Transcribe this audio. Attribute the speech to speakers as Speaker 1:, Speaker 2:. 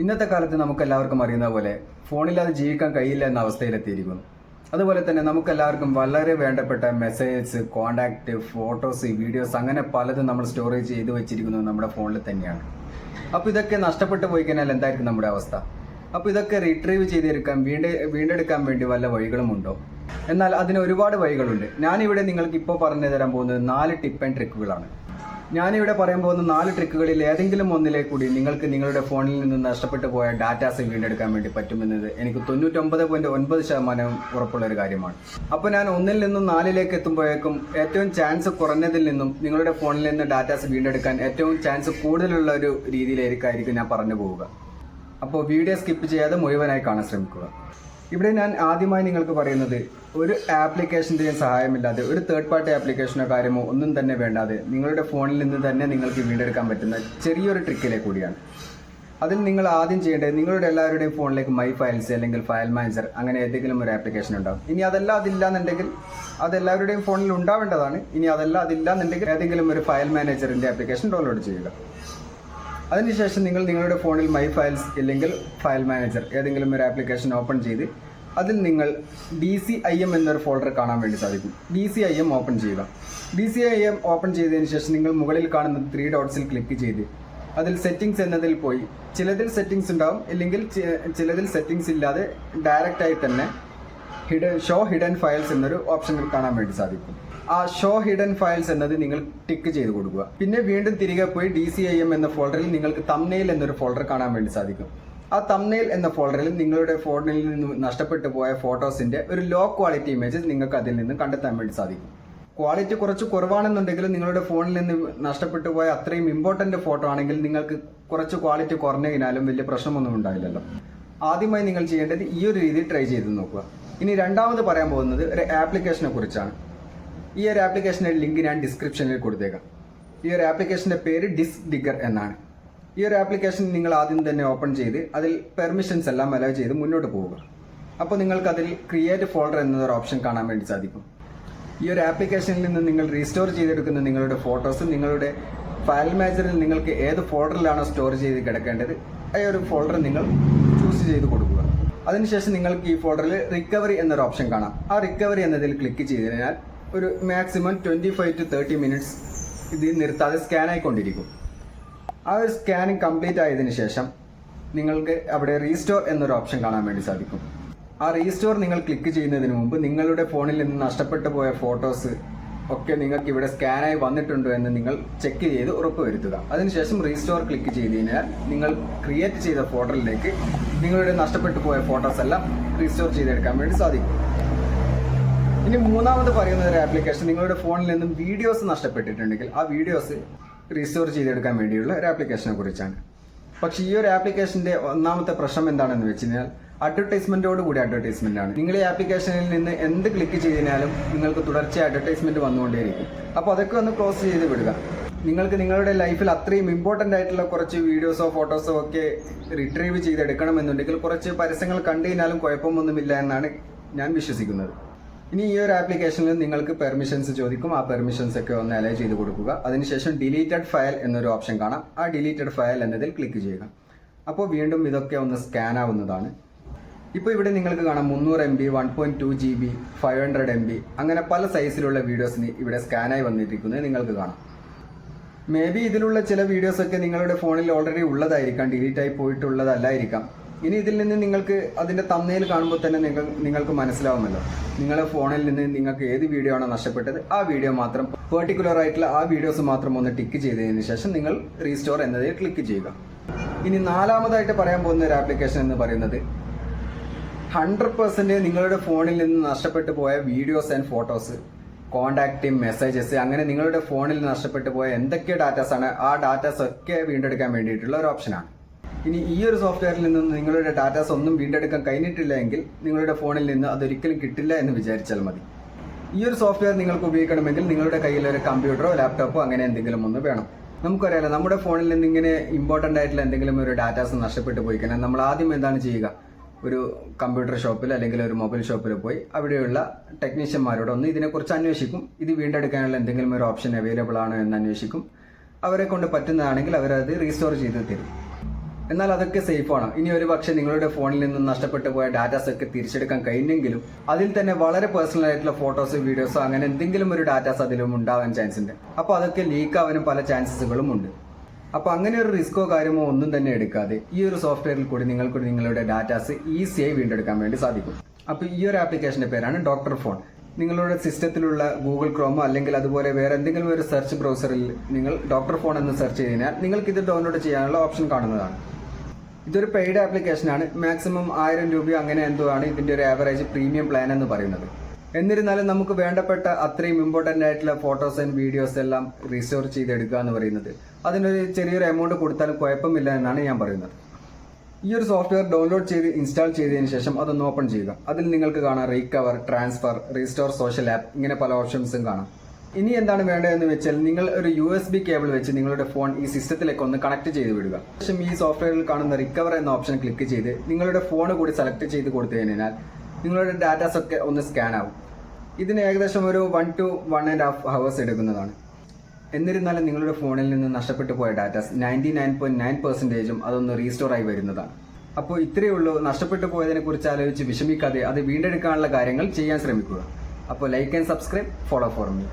Speaker 1: ഇന്നത്തെ കാലത്ത് നമുക്ക് എല്ലാവർക്കും അറിയുന്ന പോലെ ഫോണില്ലാതെ ജീവിക്കാൻ കഴിയില്ല എന്ന അവസ്ഥയിലെത്തിയിരിക്കുന്നു. അതുപോലെ തന്നെ നമുക്ക് എല്ലാവർക്കും വളരെ വേണ്ടപ്പെട്ട മെസ്സേജസ് കോണ്ടാക്ട് ഫോട്ടോസ് വീഡിയോസ് അങ്ങനെ പലതും നമ്മൾ സ്റ്റോറേജ് ചെയ്ത് വെച്ചിരിക്കുന്നത് നമ്മുടെ ഫോണിൽ തന്നെയാണ്. അപ്പോൾ ഇതൊക്കെ നഷ്ടപ്പെട്ടു പോയി കഴിഞ്ഞാൽ എന്തായിരിക്കും നമ്മുടെ അവസ്ഥ? അപ്പോൾ ഇതൊക്കെ റിട്രീവ് ചെയ്തെടുക്കാൻ വീണ്ട വീണ്ടെടുക്കാൻ വേണ്ടി വല്ല വഴികളുമുണ്ടോ എന്നാൽ അതിന് ഒരുപാട് വഴികളുണ്ട്. ഞാനിവിടെ നിങ്ങൾക്ക് ഇപ്പോൾ പറഞ്ഞു തരാൻ പോകുന്നത് നാല് ടിപ്പ് ആൻഡ് ട്രിക്കുകളാണ് ഞാനിവിടെ പറയാൻ പോകുന്ന നാല് ട്രിക്കുകളിൽ ഏതെങ്കിലും ഒന്നിലേ കൂടി നിങ്ങൾക്ക് നിങ്ങളുടെ ഫോണിൽ നിന്ന് നഷ്ടപ്പെട്ടു പോയ ഡാറ്റാസ് വീണ്ടെടുക്കാൻ വേണ്ടി പറ്റുമെന്നത് എനിക്ക് തൊണ്ണൂറ്റൊമ്പത് പോയിന്റ് ഒൻപത് ശതമാനം ഉറപ്പുള്ള ഒരു കാര്യമാണ്. അപ്പോൾ ഞാൻ ഒന്നിൽ നിന്നും നാലിലേക്ക് എത്തുമ്പോഴേക്കും ഏറ്റവും ചാൻസ് കുറഞ്ഞതിൽ നിന്നും നിങ്ങളുടെ ഫോണിൽ നിന്ന് ഡാറ്റാസ് വീണ്ടെടുക്കാൻ ഏറ്റവും ചാൻസ് കൂടുതലുള്ള ഒരു രീതിയിലായിരിക്കും ഞാൻ പറഞ്ഞു പോവുക. അപ്പോൾ വീഡിയോ സ്കിപ്പ് ചെയ്യാതെ മുഴുവനായി കാണാൻ ശ്രമിക്കുക. ഇവിടെ ഞാൻ ആദ്യമായി നിങ്ങൾക്ക് പറയുന്നത് ഒരു ആപ്ലിക്കേഷന്റെയും സഹായമില്ലാതെ ഒരു തേർഡ് പാർട്ടി ആപ്ലിക്കേഷനോ കാര്യമോ ഒന്നും തന്നെ വേണ്ടാതെ നിങ്ങളുടെ ഫോണിൽ നിന്ന് തന്നെ നിങ്ങൾക്ക് വീണ്ടെടുക്കാൻ പറ്റുന്ന ചെറിയൊരു ട്രിക്കിലെ കൂടിയാണ്. അതിൽ നിങ്ങൾ ആദ്യം ചെയ്യേണ്ടത് നിങ്ങളുടെ എല്ലാവരുടെയും ഫോണിലേക്ക് മൈ ഫയൽസ് അല്ലെങ്കിൽ ഫയൽ മാനേജർ അങ്ങനെ ഏതെങ്കിലും ഒരു ആപ്ലിക്കേഷൻ ഉണ്ടാകും ഇനി അതല്ല അതില്ല എന്നുണ്ടെങ്കിൽ അത് എല്ലാവരുടെയും ഫോണിൽ ഉണ്ടാവേണ്ടതാണ്. ഇനി അതല്ല അതില്ല എന്നുണ്ടെങ്കിൽ ഏതെങ്കിലും ഒരു ഫയൽ മാനേജറിന്റെ ആപ്ലിക്കേഷൻ ഡൗൺലോഡ് ചെയ്യുക. അതിനുശേഷം നിങ്ങൾ നിങ്ങളുടെ ഫോണിൽ മൈ ഫയൽസ് ഇല്ലെങ്കിൽ ഫയൽ മാനേജർ ഏതെങ്കിലും ഒരു ആപ്ലിക്കേഷൻ ഓപ്പൺ ചെയ്ത് അതിൽ നിങ്ങൾ ഡി സി ഐ എം എന്നൊരു ഫോൾഡർ കാണാൻ വേണ്ടി സാധിക്കും. D C I M open ചെയ്യുക. D C I M open ചെയ്തതിന് ശേഷം നിങ്ങൾ മുകളിൽ കാണുന്ന ത്രീ ഡോട്ട്സിൽ ക്ലിക്ക് ചെയ്ത് അതിൽ സെറ്റിംഗ്സ് എന്നതിൽ പോയി. ചിലതിൽ സെറ്റിംഗ്സ് ഉണ്ടാവും ഇല്ലെങ്കിൽ ചിലതിൽ സെറ്റിംഗ്സ് ഇല്ലാതെ ഡയറക്റ്റായി തന്നെ ഹിഡൻ ഷോ ഹിഡൻ ഫയൽസ് എന്നൊരു ഓപ്ഷൻ കാണാൻ വേണ്ടി സാധിക്കും. ആ ഷോ ഹിഡൻ ഫയൽസ് എന്നത് നിങ്ങൾ ടിക്ക് ചെയ്ത് കൊടുക്കുക. പിന്നെ വീണ്ടും തിരികെ പോയി ഡി സി ഐ എം എന്ന ഫോൾഡറിൽ നിങ്ങൾക്ക് തംനെയിൽ എന്നൊരു ഫോൾഡർ കാണാൻ വേണ്ടി സാധിക്കും. ആ തംനെയിൽ എന്ന ഫോൾഡറിൽ നിങ്ങളുടെ ഫോണിൽ നിന്ന് നഷ്ടപ്പെട്ടു പോയ ഫോട്ടോസിന്റെ ഒരു ലോ ക്വാളിറ്റി ഇമേജസ് നിങ്ങൾക്ക് അതിൽ നിന്ന് കണ്ടെത്താൻ വേണ്ടി സാധിക്കും. ക്വാളിറ്റി കുറച്ച് കുറവാണെന്നുണ്ടെങ്കിലും നിങ്ങളുടെ ഫോണിൽ നിന്ന് നഷ്ടപ്പെട്ടു പോയ അത്രയും ഇമ്പോർട്ടന്റ് ഫോട്ടോ ആണെങ്കിൽ നിങ്ങൾക്ക് കുറച്ച് ക്വാളിറ്റി കുറഞ്ഞതിനാലും വലിയ പ്രശ്നമൊന്നും ഉണ്ടാവില്ലല്ലോ. ആദ്യമായി നിങ്ങൾ ചെയ്യേണ്ടത് ഈ ഒരു രീതിയിൽ ട്രൈ ചെയ്ത് നോക്കുക. ഇനി രണ്ടാമത് പറയാൻ പോകുന്നത് ഒരു ആപ്ലിക്കേഷനെ കുറിച്ചാണ്. ഈ ഒരു ആപ്ലിക്കേഷന്റെ ലിങ്ക് ഞാൻ ഡിസ്ക്രിപ്ഷനിൽ കൊടുത്തേക്കാം. ഈ ഒരു ആപ്ലിക്കേഷന്റെ പേര് ഡിസ്ക് ഡിഗർ എന്നാണ്. ഈ ഒരു ആപ്ലിക്കേഷൻ നിങ്ങൾ ആദ്യം തന്നെ ഓപ്പൺ ചെയ്ത് അതിൽ പെർമിഷൻസ് എല്ലാം അലോ ചെയ്ത് മുന്നോട്ട് പോവുക. അപ്പോൾ നിങ്ങൾക്ക് അതിൽ ക്രിയേറ്റ് ഫോൾഡർ എന്നൊരു ഓപ്ഷൻ കാണാൻ വേണ്ടി സാധിക്കും. ഈ ഒരു ആപ്ലിക്കേഷനിൽ നിന്ന് നിങ്ങൾ റീസ്റ്റോർ ചെയ്തെടുക്കുന്ന നിങ്ങളുടെ ഫോട്ടോസ് നിങ്ങളുടെ ഫയൽ മാനേജറിൽ നിങ്ങൾക്ക് ഏത് ഫോൾഡറിലാണോ സ്റ്റോർ ചെയ്ത് കിടക്കേണ്ടത് ആ ഒരു ഫോൾഡർ നിങ്ങൾ ചൂസ് ചെയ്ത് കൊടുക്കുക. അതിനുശേഷം നിങ്ങൾക്ക് ഈ ഫോൾഡറിൽ റിക്കവറി എന്നൊരു ഓപ്ഷൻ കാണാം. ആ റിക്കവറി എന്നതിൽ ക്ലിക്ക് ചെയ്ത് കഴിഞ്ഞാൽ ഒരു maximum twenty five to thirty minutes ഇത് നിർത്താതെ സ്കാൻ ആയിക്കൊണ്ടിരിക്കും. ആ ഒരു സ്കാനിങ് കംപ്ലീറ്റ് ആയതിനു ശേഷം നിങ്ങൾക്ക് അവിടെ റീസ്റ്റോർ എന്നൊരു ഓപ്ഷൻ കാണാൻ വേണ്ടി സാധിക്കും. ആ റീസ്റ്റോർ നിങ്ങൾ ക്ലിക്ക് ചെയ്യുന്നതിന് മുമ്പ് നിങ്ങളുടെ ഫോണിൽ നിന്ന് നഷ്ടപ്പെട്ടു പോയ ഫോട്ടോസ് ഒക്കെ നിങ്ങൾക്ക് ഇവിടെ സ്കാനായി വന്നിട്ടുണ്ടോ എന്ന് നിങ്ങൾ ചെക്ക് ചെയ്ത് ഉറപ്പുവരുത്തുക. അതിനുശേഷം റീസ്റ്റോർ ക്ലിക്ക് ചെയ്ത് കഴിഞ്ഞാൽ നിങ്ങൾ ക്രിയേറ്റ് ചെയ്ത ഫോട്ടോയിലേക്ക് നിങ്ങളുടെ നഷ്ടപ്പെട്ടു പോയ ഫോട്ടോസ് എല്ലാം റീസ്റ്റോർ ചെയ്തെടുക്കാൻ വേണ്ടി സാധിക്കും. ഇനി മൂന്നാമത് പറയുന്ന ഒരു ആപ്ലിക്കേഷൻ നിങ്ങളുടെ ഫോണിൽ നിന്നും വീഡിയോസ് നഷ്ടപ്പെട്ടിട്ടുണ്ടെങ്കിൽ ആ വീഡിയോസ് റീസ്റ്റോർ ചെയ്തെടുക്കാൻ വേണ്ടിയുള്ള ഒരു ആപ്ലിക്കേഷനെ കുറിച്ചാണ്. പക്ഷേ ഈ ഒരു ആപ്ലിക്കേഷന്റെ ഒന്നാമത്തെ പ്രശ്നം എന്താണെന്ന് വെച്ച് കഴിഞ്ഞാൽ അഡ്വർടൈസ്മെന്റോട് കൂടി അഡ്വർടൈസ്മെന്റ് ആണ്. നിങ്ങൾ ഈ ആപ്ലിക്കേഷനിൽ നിന്ന് എന്ത് ക്ലിക്ക് ചെയ്താലും നിങ്ങൾക്ക് തുടർച്ചയായി അഡ്വർടൈസ്മെന്റ് വന്നുകൊണ്ടേയിരിക്കും. അപ്പോൾ അതൊക്കെ ഒന്ന് ക്ലോസ് ചെയ്ത് വിടുക. നിങ്ങൾക്ക് നിങ്ങളുടെ ലൈഫിൽ അത്രയും ഇമ്പോർട്ടന്റ് ആയിട്ടുള്ള കുറച്ച് വീഡിയോസോ ഫോട്ടോസോ ഒക്കെ റിട്രീവ് ചെയ്തെടുക്കണമെന്നുണ്ടെങ്കിൽ കുറച്ച് പരസ്യങ്ങൾ കണ്ടു കഴിഞ്ഞാലും കുഴപ്പമൊന്നുമില്ല എന്നാണ് ഞാൻ വിശ്വസിക്കുന്നത്. ഇനി ഈ ഒരു ആപ്ലിക്കേഷനിൽ നിങ്ങൾക്ക് പെർമിഷൻസ് ചോദിക്കും. ആ പെർമിഷൻസ് ഒക്കെ ഒന്ന് അലൈ ചെയ്ത് കൊടുക്കുക. അതിനുശേഷം ഡിലീറ്റഡ് ഫയൽ എന്നൊരു ഓപ്ഷൻ കാണാം. ആ ഡിലീറ്റഡ് ഫയൽ എന്നതിൽ ക്ലിക്ക് ചെയ്യുക. അപ്പോൾ വീണ്ടും ഇതൊക്കെ ഒന്ന് സ്കാൻ ആവുന്നതാണ്. ഇപ്പോൾ ഇവിടെ നിങ്ങൾക്ക് കാണാം മുന്നൂറ് M B one point two G B five hundred M B അങ്ങനെ പല സൈസിലുള്ള വീഡിയോസിന് ഇവിടെ സ്കാനായി വന്നിരിക്കുന്നത് നിങ്ങൾക്ക് കാണാം. മേ ബി ഇതിലുള്ള ചില വീഡിയോസ് ഒക്കെ നിങ്ങളുടെ ഫോണിൽ ഓൾറെഡി ഉള്ളതായിരിക്കാം ഡിലീറ്റ് ആയി പോയിട്ടുള്ളതല്ലായിരിക്കാം. ഇനി ഇതിൽ നിന്ന് നിങ്ങൾക്ക് അതിന്റെ തമ്മയിൽ കാണുമ്പോൾ തന്നെ നിങ്ങൾ നിങ്ങൾക്ക് മനസ്സിലാവുമല്ലോ. നിങ്ങളുടെ ഫോണിൽ നിന്ന് നിങ്ങൾക്ക് ഏത് വീഡിയോ ആണോ നഷ്ടപ്പെട്ടത് ആ വീഡിയോ മാത്രം പെർട്ടിക്കുലർ ആയിട്ടുള്ള ആ വീഡിയോസ് മാത്രം ഒന്ന് ടിക്ക് ചെയ്തതിന് ശേഷം നിങ്ങൾ റീസ്റ്റോർ എന്നതിൽ ക്ലിക്ക് ചെയ്യുക. ഇനി നാലാമതായിട്ട് പറയാൻ പോകുന്ന ഒരു ആപ്ലിക്കേഷൻ എന്ന് പറയുന്നത് ഹൺഡ്രഡ് പെർസെന്റ് നിങ്ങളുടെ ഫോണിൽ നിന്ന് നഷ്ടപ്പെട്ടു പോയ videos and photos contact messages അങ്ങനെ നിങ്ങളുടെ ഫോണിൽ നഷ്ടപ്പെട്ടു പോയ എന്തൊക്കെ ഡാറ്റാസ് ആണ് ആ ഡാറ്റാസ് ഒക്കെ വീണ്ടെടുക്കാൻ വേണ്ടിയിട്ടുള്ള ഒരു ഓപ്ഷനാണ് ഇനി ഈ ഒരു സോഫ്റ്റ്വെയറിൽ നിന്ന് നിങ്ങളുടെ ഡാറ്റാസ് ഒന്നും വീണ്ടെടുക്കാൻ കഴിഞ്ഞിട്ടില്ല എങ്കിൽ നിങ്ങളുടെ ഫോണിൽ നിന്ന് അതൊരിക്കലും കിട്ടില്ല എന്ന് വിചാരിച്ചാൽ മതി. ഈ ഒരു സോഫ്റ്റ്വെയർ നിങ്ങൾക്ക് ഉപയോഗിക്കണമെങ്കിൽ നിങ്ങളുടെ കയ്യിൽ ഒരു കമ്പ്യൂട്ടറോ ലാപ്ടോപ്പോ അങ്ങനെ എന്തെങ്കിലും ഒന്ന് വേണം. നമുക്കറിയാലോ നമ്മുടെ ഫോണിൽ നിന്ന് ഇങ്ങനെ ഇമ്പോർട്ടന്റ് ആയിട്ടുള്ള എന്തെങ്കിലും ഒരു ഡാറ്റാസ് നഷ്ടപ്പെട്ടു പോയി കഴിഞ്ഞാൽ നമ്മൾ ആദ്യം എന്താണ് ചെയ്യുക? ഒരു കമ്പ്യൂട്ടർ ഷോപ്പിൽ അല്ലെങ്കിൽ ഒരു മൊബൈൽ ഷോപ്പിൽ പോയി അവിടെയുള്ള ടെക്നീഷ്യന്മാരോട് ഒന്ന് ഇതിനെക്കുറിച്ച് അന്വേഷിക്കും. ഇത് വീണ്ടെടുക്കാനുള്ള എന്തെങ്കിലും ഒരു ഓപ്ഷൻ അവൈലബിൾ ആണോ എന്ന് അന്വേഷിക്കും. അവരെ കൊണ്ട് പറ്റുന്നതാണെങ്കിൽ അവരത് റീസ്റ്റോർ ചെയ്ത് തരും. എന്നാൽ അതൊക്കെ സേഫ് ആണ്. ഇനി ഒരു പക്ഷേ നിങ്ങളുടെ ഫോണിൽ നിന്നും നഷ്ടപ്പെട്ടു പോയ ഡാറ്റാസ് ഒക്കെ തിരിച്ചെടുക്കാൻ കഴിഞ്ഞെങ്കിലും അതിൽ തന്നെ വളരെ പേഴ്സണൽ ആയിട്ടുള്ള ഫോട്ടോസ് വീഡിയോസോ അങ്ങനെ എന്തെങ്കിലും ഒരു ഡാറ്റാസ് അതിലും ഉണ്ടാവാൻ ചാൻസ് ഉണ്ട്. അപ്പോൾ അതൊക്കെ ലീക്ക് ആവാനും പല ചാൻസസുകളും ഉണ്ട്. അപ്പോൾ അങ്ങനെ ഒരു റിസ്കോ കാര്യമോ ഒന്നും തന്നെ എടുക്കാതെ ഈ ഒരു സോഫ്റ്റ്വെയറിൽ കൂടി നിങ്ങൾക്ക് നിങ്ങളുടെ ഡാറ്റാസ് ഈസിയായി വീണ്ടെടുക്കാൻ വേണ്ടി സാധിക്കും. അപ്പോൾ ഈ ഒരു ആപ്ലിക്കേഷന്റെ പേരാണ് ഡോക്ടർ ഫോൺ നിങ്ങളുടെ സിസ്റ്റത്തിലുള്ള ഗൂഗിൾ ക്രോമോ അല്ലെങ്കിൽ അതുപോലെ വേറെ എന്തെങ്കിലും ഒരു സെർച്ച് ബ്രൗസറിൽ നിങ്ങൾ ഡോക്ടർ ഫോൺ എന്ന് സെർച്ച് ചെയ്താൽ നിങ്ങൾക്ക് ഇത് ഡൗൺലോഡ് ചെയ്യാനുള്ള ഓപ്ഷൻ കാണുന്നതാണ്. ഇതൊരു പെയ്ഡ് ആപ്ലിക്കേഷനാണ് മാക്സിമം ആയിരം രൂപയോ അങ്ങനെ എന്തോ ആണ് ഇതിന്റെ ഒരു ആവറേജ് പ്രീമിയം പ്ലാൻ എന്ന് പറയുന്നത്. എന്നിരുന്നാലും നമുക്ക് വേണ്ടപ്പെട്ട അത്രയും ഇമ്പോർട്ടന്റ് ആയിട്ടുള്ള ഫോട്ടോസ് ആൻഡ് വീഡിയോസ് എല്ലാം റിസ്റ്റോർ ചെയ്തെടുക്കുക എന്ന് പറയുന്നത്. അതിനൊരു ചെറിയൊരു എമൗണ്ട് കൊടുത്താലും കുഴപ്പമില്ല എന്നാണ് ഞാൻ പറയുന്നത്. ഈ ഒരു സോഫ്റ്റ്വെയർ ഡൗൺലോഡ് ചെയ്ത് ഇൻസ്റ്റാൾ ചെയ്തതിന് ശേഷം അതൊന്ന് ഓപ്പൺ ചെയ്യുക. അതിൽ നിങ്ങൾക്ക് കാണാം recover transfer restore social app ഇങ്ങനെ പല ഓപ്ഷൻസും കാണാം. ഇനി എന്താണ് വേണ്ടതെന്ന് വെച്ചാൽ നിങ്ങൾ ഒരു യു എസ് ബി കേബിൾ വെച്ച് നിങ്ങളുടെ ഫോൺ ഈ സിസ്റ്റത്തിലേക്ക് ഒന്ന് കണക്ട് ചെയ്ത് വിടുക. ശേഷം ഈ സോഫ്റ്റ്വെയറിൽ കാണുന്ന റിക്കവർ എന്ന ഓപ്ഷൻ ക്ലിക്ക് ചെയ്ത് നിങ്ങളുടെ ഫോൺ കൂടി സെലക്ട് ചെയ്ത് കൊടുത്തു കഴിഞ്ഞാൽ നിങ്ങളുടെ ഡാറ്റാസ് ഒക്കെ ഒന്ന് സ്കാൻ ആവും. ഇതിന് ഏകദേശം ഒരു one two one and half hours എടുക്കുന്നതാണ്. എന്നിരുന്നാലും നിങ്ങളുടെ ഫോണിൽ നിന്ന് നഷ്ടപ്പെട്ടു പോയ datas ninety nine point nine പെർസെന്റേജും അതൊന്ന് റീസ്റ്റോർ ആയി വരുന്നതാണ്. അപ്പോൾ ഇത്രയേ ഉള്ളൂ. നഷ്ടപ്പെട്ടു പോയതിനെ കുറിച്ച് ആലോചിച്ച് വിഷമിക്കാതെ അത് വീണ്ടെടുക്കാനുള്ള കാര്യങ്ങൾ ചെയ്യാൻ ശ്രമിക്കുക. അപ്പോൾ like and subscribe follow for me